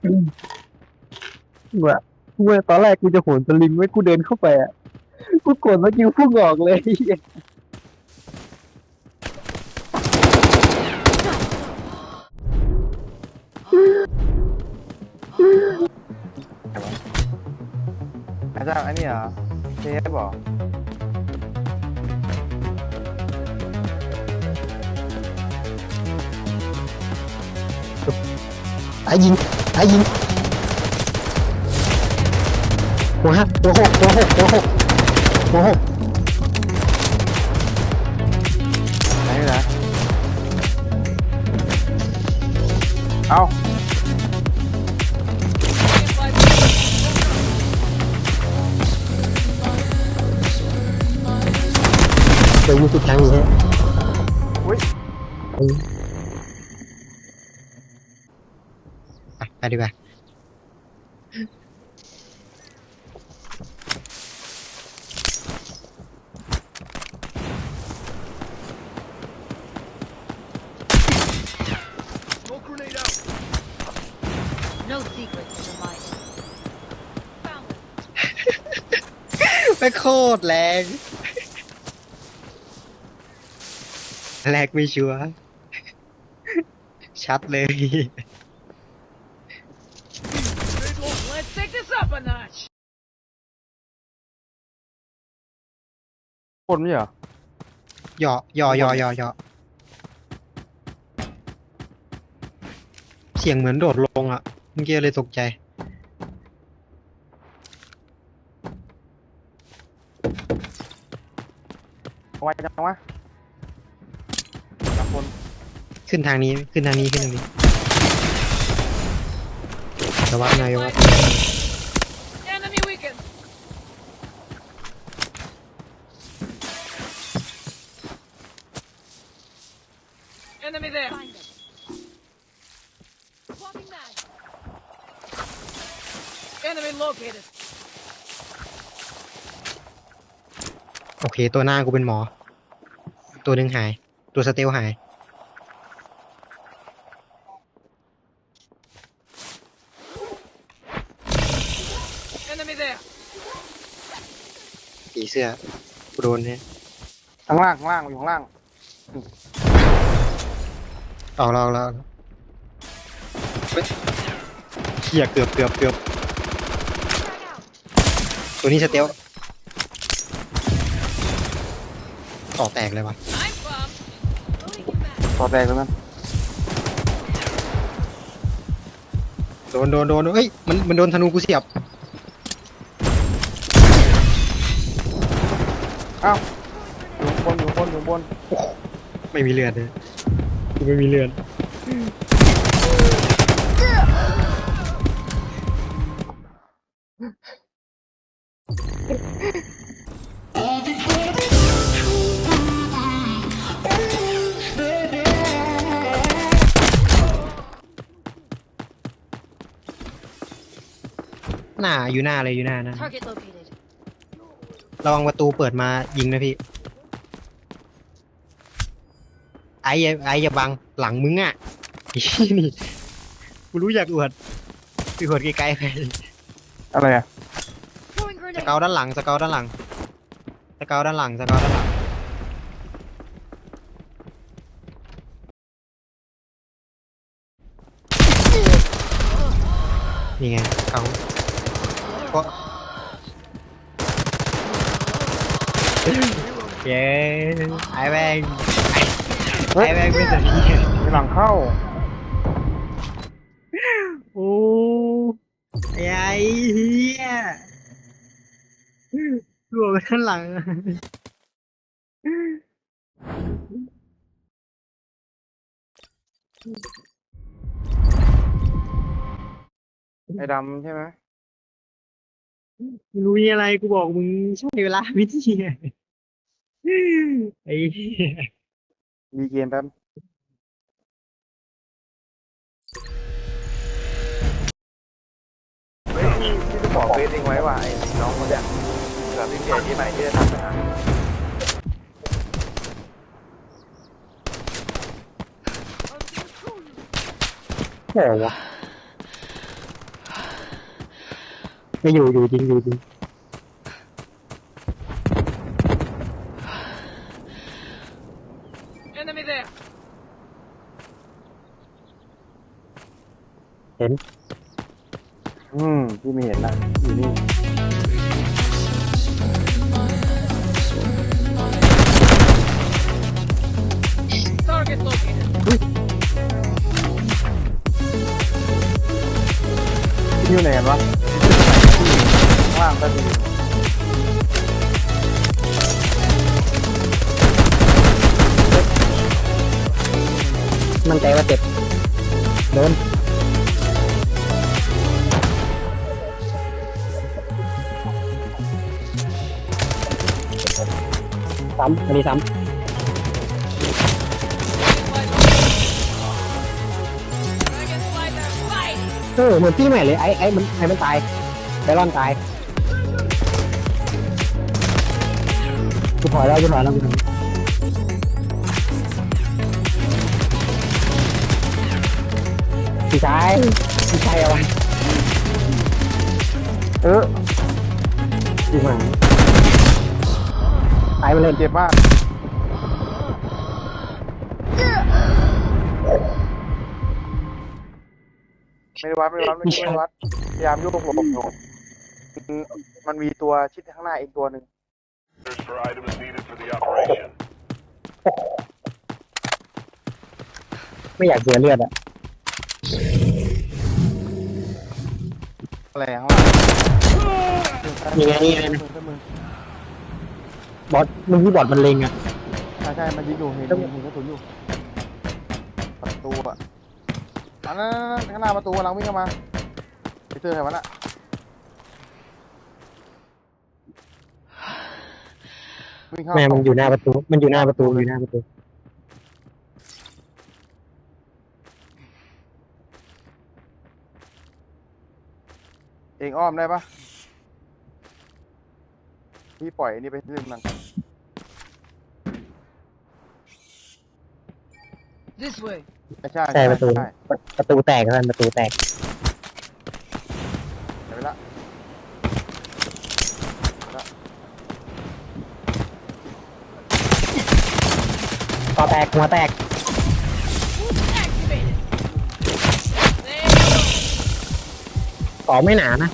เมื่อเมื่อตอนแรกกูจะโหนสลิงไว้กูเดินเข้าไปอะกูกดสกิลพุ่งออกเลย อาจารย์อันนี้เหรอเชฟเหรอตายยิง ตายยิงหัวห้าหัวหกหัวหกหัวหกหัวหกไหนเหรอเอาเจอยี่สิบครั้งอยู่ฮะอุ้ย ไปไปดีกว่า No secrets in the light. Found them. ไม่โคตรแรง แรกไม่ชัวร์ชัดเลย คนไม่เหรอ หยอหยอหยอหยอหยอเสียงเหมือนโดดลงอะ เมื่อกี้เลยตกใจเอาไว้จังวะจับคนขึ้นทางนี้ ขึ้นทางนี้ ขึ้นทางนี้ระวัดนายวัด Enemy weakened. Enemy there. Swapping mag. Enemy located. โอเค ตัวหน้ากูเป็นหมอ ตัวหนึ่งหาย ตัวสเตลหาย Enemy there. ผีเสื้อกูโดนเนี่ยข้างล่างข้างล่างอยู่ข้างล่างออกแล้วออกแล้วออกแล้วเฮ้ยเขี่ยเกือบเกือบเกือบ ตัวนี้สเตลต่อแตกเลยวะ I'm bomb. Loading your mag. ต่อแตกตรงนั้นโดนโดนโดนเฮ้ยมันมันโดนธนูกูเสียบเอ้าอยู่บนอยู่บนอยู่บนไม่มีเลือดเลยกูไม่มีเลือด หน้าอยู่หน้าเลยอยู่หน้านะ Target located. ระวังประตูเปิดมายิงนะพี่ ไอ้อย่าไอ้อย่าบังหลังมึงอะไอ้นี่นี่กูรู้อยากอวดไปอวดไกลๆไปอะไรอะ Throwing ส grenade. เกาด้านหลังสเกาด้านหลังสเกาด้านหลังสเกาด้านหลังนี่ไงเขาก็ เย้ไอ้แม่งไอ้ไอ้แม่งเป็นแบบนี้มีหลังเข้าโอ้ไอ้เหี้ยรัวไปข้างหลังไอ้ดำใช่ไหม ไม่รู้มีอะไรกูบอกมึงใช่เวลาวิธีไงไอ้เหี้ยมีเกมแป๊บเฮ้ยที่ที่จะบอกเฟซเองไว้ว่าไอ้น้องคนเนี้ยเกิดพี่เกียรที่ใหม่ที่จะทำนะโหวะ ไม่อยู่อยู่จริงอยู่จริง Enemy there. อืมพี่ไม่เห็นนะอยู่นี่ Target located. พี่อยู่ไหนกันวะข้าง ล่างก็ดีมั่นใจว่าเจ็บโดนซ้ำอันนี้ซ้ำเออเหมือนพี่ใหม่เลยไอ้ไอ้มันไอ้มันตายไบรอนตาย ถอยแล้วกูถอยแล้วกูถอยพี่ชายพี่ชายเอาไว้เออจริงไหมตายไปเลยเจ็บมากไม่วัดไม่วัดไม่วัดพยายามโยกหลบอยู่มันมันมีตัวชิดข้างหน้าอีกตัวหนึ่ง for items needed for the operation. ไม่อยากเสียเลือดอะอะไรข้างล่างนี่ไงนี่ไงมือมือบอสมึงที่บอสมันเลงอะใช่ใช่มันยิงอยู่เห็นเห็นเห็นกระสุนอยู่ประตูอะอันนั้นข้างหน้าประตูกำลังวิ่งเข้ามาไปเจอใครวะน่ะ วิ่งเข้าแม่มันอยู่หน้าประตู มันอยู่หน้าประตูอยู่หน้าประตู เองอ้อมได้ปะพี่ปล่อยอันนี้ไปเรื่องมัน This way. ใช่ใช่ประตูใช่ประตูแตกแล้วประตูแตก เดี๋ยวไปละ ต่อแตกหัวแตก Activated. There you go. ต่อไม่หนานะ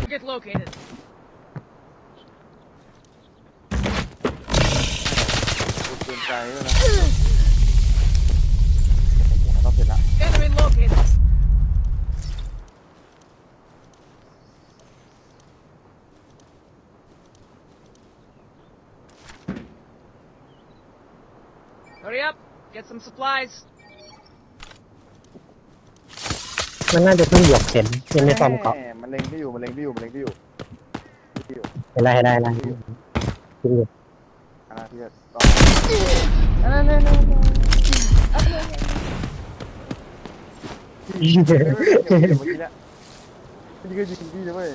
Target located. ดูเกินใจด้วยนะเราเสร็จละ Enemy located. Hurry up. Get some supplies. มันน่าจะเพิ่งบวกเข็มยังไม่ซ่อมเกาะแมันเล็งที่อยู่ มันเล็งที่อยู่ มันเล็งที่อยู่ที่อยู่ เห็นได้เห็นได้เห็นได้จริงอยู่ อ่าที่จะต้องอันนั้นนั่นนั่นเมื่อกี้เนี่ยเมื่อกี้ก็ยิงพี่เลยเว้ย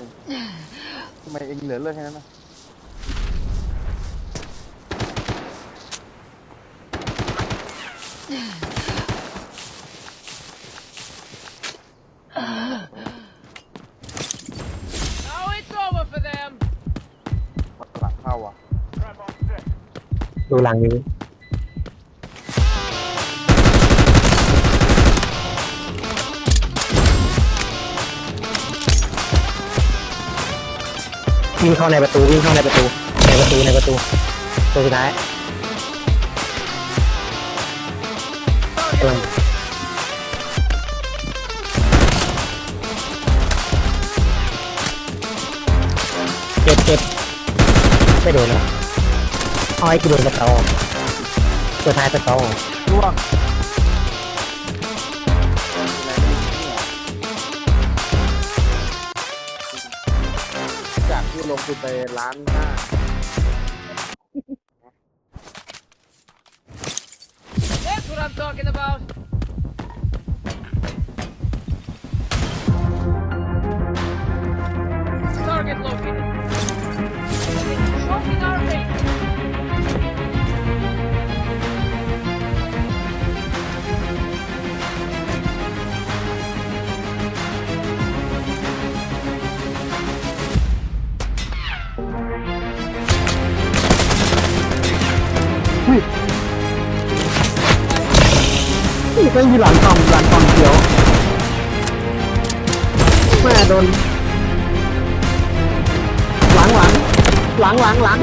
ทำไมเองเหลือเลือดแค่นั้นนะูหลังนี้ วิ่งเข้าในประตูวิ่งเข้าในประตู ในประตูในประตูตัวสุดท้ายกำลังเจ็บเจ็บไม่โดนแล้ว อ้อยกูโดนสเตาตัวท้ายสเตาร่วงจากที่ลงทุนไปล้านห้า ui นี่ก็มีหลังกล่องหลังกล่องเขียวแม่โดนหลังหลังหลังหลังหลัง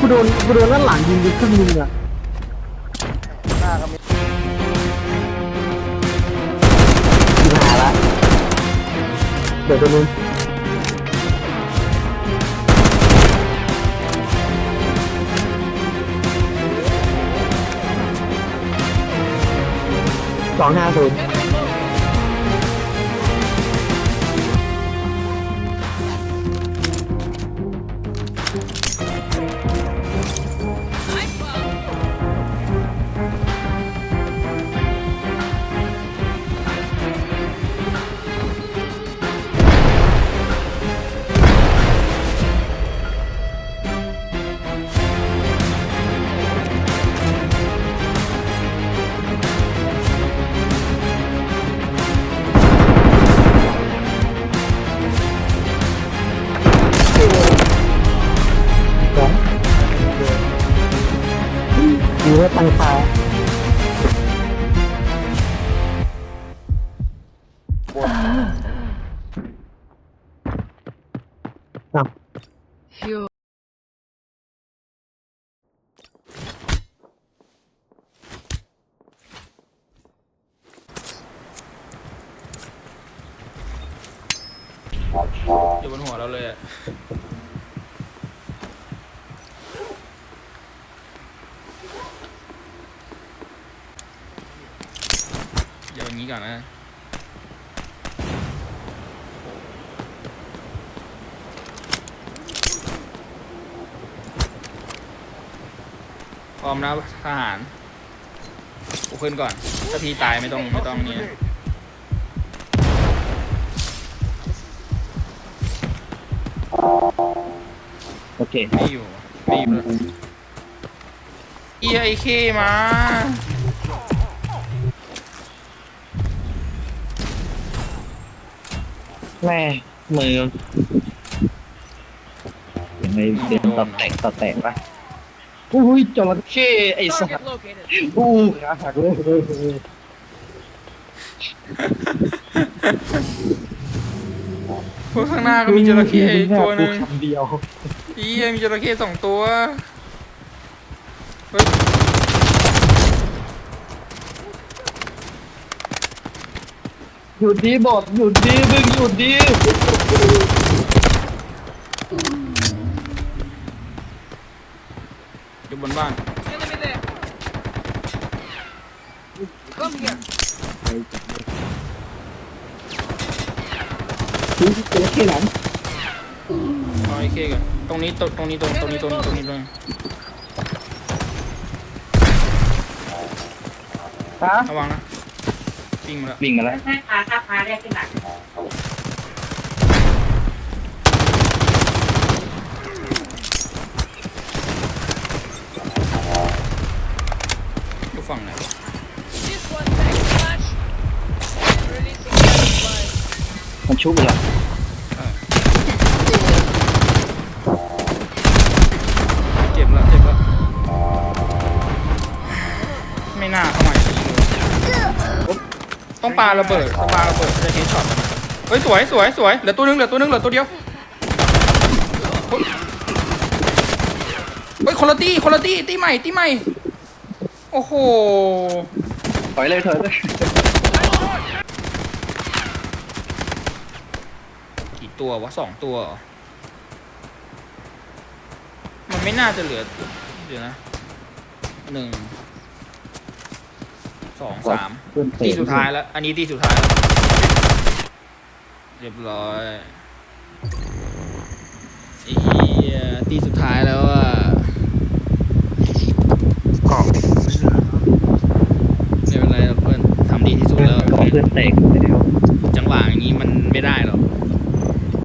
กูโดนกูโดนด้านหลังยิงไปครึ่งนึงอะหน้าก็มีสิบหาละเดี๋ยวตัวนึง สองห้าศูนย์ อ้าวอยู่บนหัวเราเลยอะเดี๋ยวอย่างนี้ก่อนนะ อมนะทหารกูขึ้นก่อน ถ้าพี่ตายไม่ต้องไม่ต้องเนี่ยโอเคไม่อยู่ไม่อยู่เลยเอียไอเคมาแม่มือยังไงเดินตัดแตกตัดแตกปะ อุ้ยจระเข้ไอ้สัต Target ว์ located. อู้ขาหักเลยพวกข้างหน้าก็มีจระเข้ตัวหนึ่งคำเดียวเอียมีจระเข้สองตัวเฮ้ยหยุดดีบอดหยุดดีมึงหยุดดี อยู่ บนบ้าน Enemy there. Come here. ดูจระเข้หลังเอาไอเคกันตรงนี้ตรงตรงนี้ตรงตรงนี้ตรงนี้ตรงนี้ตรงนี้ฮะระวังนะวิ่งมาแล้ววิ่งมาแล้ว ใช่พาถ้าพาได้ขึ้นมาอ ฝั่งไหน This one back flash. Releasing light flash. มันชุบไปแล้วเจ็บแล้วเจ็บแล้วไม่น่าเข้ามาอย่างนี้เลยต้องปาระเบิดต้องปาระเบิดจะเฮดช็อตมันเฮ้ยสวยสวยสวยเหลือตัวนึงเหลือตัวนึงเหลือตัวเดียวเฮ้ยเฮ้ยคนละตีคนละตีตีใหม่ตีใหม่โอ้โห ถอยเลยถอยเลยกี่ตัววะสองตัวเหรอมันไม่น่าจะเหลือ เดี๋ยวนะหนึ่งสองสามเพื่อนเตะตีสุดท้ายแล้ว อันนี้ตีสุดท้ายแล้ว เรียบร้อยไอ้เหี้ยตีสุดท้ายแล้วอะ กรอบ ไม่ เป็นไรหรอกเพื่อนแล้วเตะไปแล้วจังหวะอย่างนี้มันไม่ได้หรอก